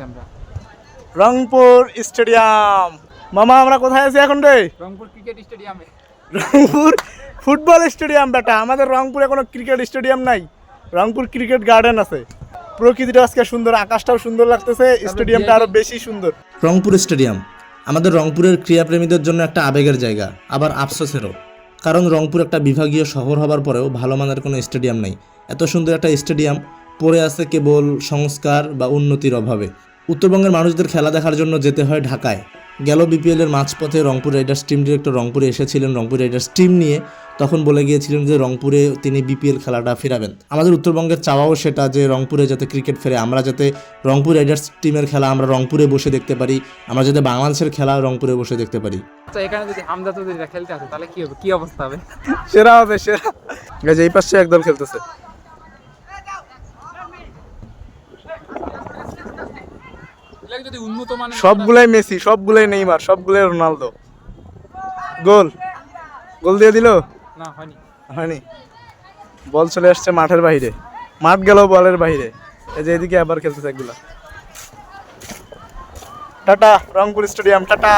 আমরা। রংপুর স্টেডিয়াম। মামা আমরা কোথায় আছি এখন রে? রংপুর ক্রিকেট স্টেডিয়ামে। রংপুর ফুটবল স্টেডিয়াম বেটা। আমাদের রংপুরে কোনো ক্রিকেট স্টেডিয়াম নাই। রংপুর ক্রিকেট গার্ডেন আছে। প্রকৃতিটা আজকে সুন্দর আকাশটাও সুন্দর লাগতেছে স্টেডিয়ামটা আরও বেশি সুন্দর। রংপুর স্টেডিয়াম আমাদের রংপুরের ক্রীড়াপ্রেমীদের জন্য একটা আবেগের জায়গা আবার আফসোসেরও। কারণ রংপুর একটা বিভাগীয় শহর হবার পরেও ভালো মানের কোনো স্টেডিয়াম নেই। এত সুন্দর একটা স্টেডিয়াম পড়ে আছে কেবল সংস্কার বা উন্নতির অভাবে। উত্তরবঙ্গের মানুষদের খেলা দেখার জন্য যেতে হয় ঢাকায়। গেল বিপিএলের মাঝপথে রংপুর রাইডার্স টিম ডিরেক্টর রংপুরে এসেছিলেন। রংপুর রাইডার্স টিম নিয়ে তখন বলে গিয়েছিলেন যে রংপুরে তিনি বিপিএল খেলাটা ফেরাবেন। আমাদের উত্তরবঙ্গের চাওয়াও সেটা যে রংপুরে যাতে ক্রিকেট ফেরে আমরা যাতে রংপুর রাইডার্স টিমের খেলা আমরা রংপুরে বসে দেখতে পারি আমরা যাতে বাংলাদেশের খেলা রংপুরে বসে দেখতে পারি। আচ্ছা এখানে যদি হামজা খেলতে আসে তাহলে কি হবে? কি অবস্থা হবে? সেরা হবে সেরা। এই পাশে একদল খেলতেছে এগুলো যদি উন্নত মানের সবগুলাই মেসি সবগুলাই নেইমার সবগুলাই রোনালদো। গোল। গোল দিয়ে দিল? না হয়নি। হয়নি। বল চলে আসছে মাঠের বাইরে মাঠ গেল বলের বাইরে এই যে এদিকে আবার খেলতেছে এগুলা টাটা রংপুর স্টেডিয়াম টাটা।